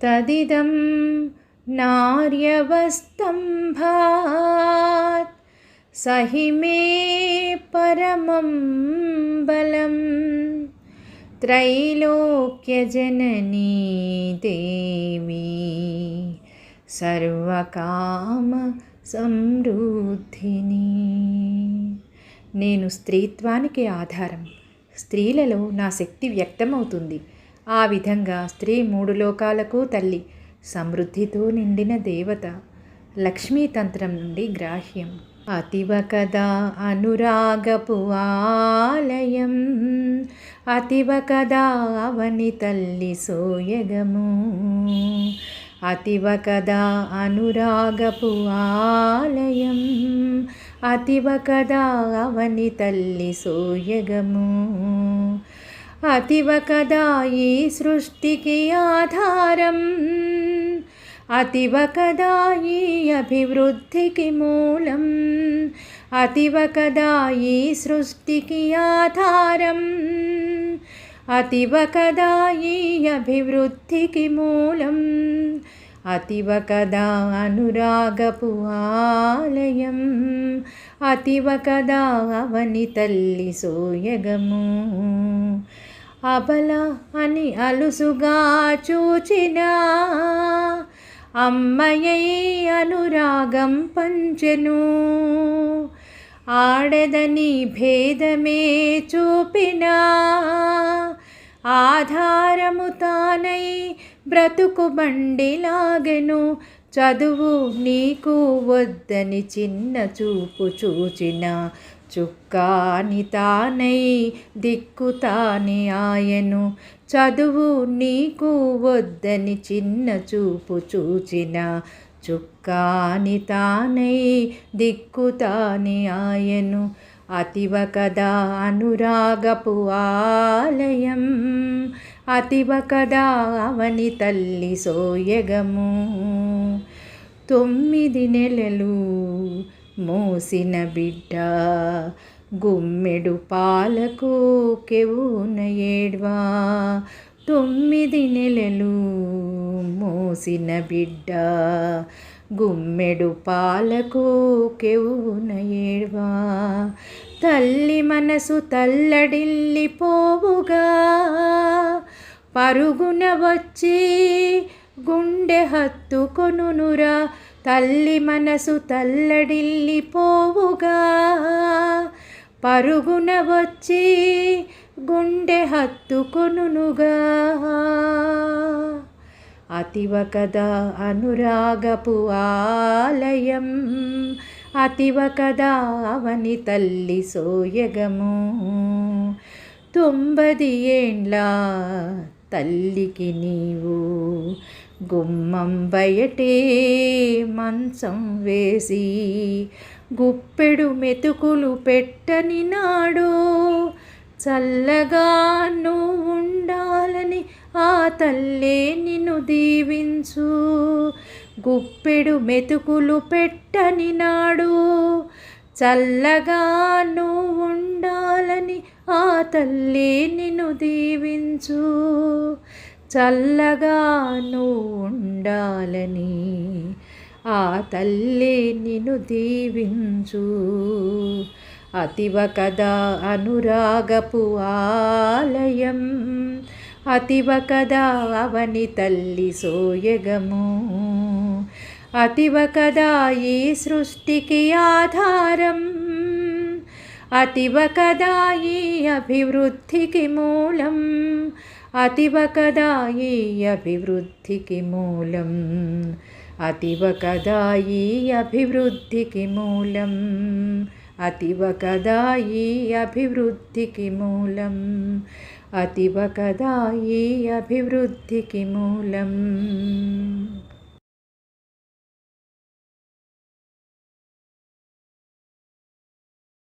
तदिदं नार्यवस्तम्भात् स हि मे परमं बलं त्रैलोक्यजननी देवी సర్వకామ సమృద్ధిని నేను స్త్రీత్వానికి ఆధారం స్త్రీలలో నా శక్తి వ్యక్తమవుతుంది ఆ విధంగా స్త్రీ మూడు లోకాలకు తల్లి సమృద్ధితో నిండిన దేవత. లక్ష్మీతంత్రం నుండి గ్రాహ్యం. అతివ కదా అనురాగపు ఆలయం. అతివ కదా అవని తల్లి సోయగము. అతివ కదా అనురాగపు ఆలయం. అతివ కదా అవని తల్లి సోయగము. అతివ కదా ఈ సృష్టికి ఆధారం. అతివ కదా ఈ అభివృద్ధికి మూలం. అతివ కదా ఈ సృష్టికి ఆధారం. అతివ కదా ఈ అభివృద్ధికి మూలం. అతివ కదా అనురాగపు ఆలయం అతివ కదా అవని తల్లి సోయగము. అబల అని అలుసుగా చూచిన అమ్మయ్యై అనురాగం పంచెను. ఆడదని భేదమే చూపినా ఆధారము తానై బ్రతుకు బండిలాగెను. చదువు నీకు వద్దని చిన్న చూపు చూచిన చుక్కాని తానై దిక్కు తాని ఆయను. చదువు నీకు వద్దని చిన్న చూపు చూచిన చుక్కాని తానై దిక్కు తాని ఆయను. అతివ కదా అనురాగపు ఆలయం అతివ కదా అవని తల్లి సోయగము. తొమ్మిది నెలలు మోసిన బిడ్డ గుమ్మెడు పాలకు కెవున ఏడ్వా. తొమ్మిది నెలలు మోసిన బిడ్డ గుమ్మెడు పాలకు కెవున ఏడ్వా తల్లి మనసు తల్లడిల్లిపోవుగా? పరుగున వచ్చి గుండె హత్తుకొనునురా? తల్లి మనసు తల్లడిల్లిపోవుగా? పరుగున వచ్చి గుండె హత్తుకొనునుగా? అతివ కదా అనురాగపు ఆలయం అతివ కదా అవని తల్లి సోయగము. తొంభది ఏండ్ల తల్లికి నీవు గుమ్మం బయటే మంచం వేసి గుప్పెడు మెతుకులు పెట్టని నాడో చల్లగా నువ్వు ఉండాలని ఆ తల్లే నిన్ను దీవించు. గుప్పెడు మెతుకులు పెట్టని నాడు చల్లగా నువ్వు ఉండాలని ఆ తల్లే నిన్ను దీవించు. చల్లగా నువ్వు ఉండాలని ఆ తల్లే నిన్ను దీవించు. అతివ కదా అనురాగపు ఆలయం. అతివ కదా అవని తల్లి సోయగము. అతివ కదా ఈ సృష్టికి ఆధారం. అతివ కదా ఈ అభివృద్ధికి మూలం. అతివ కదా ఈ అభివృద్ధికి మూలం. అతివ కదా ఈ అభివృద్ధికి మూలం. అతివ కదా ఈ అభివృద్ధికి మూలం. అతివ కదా ఈ అభివృద్ధికి మూలం.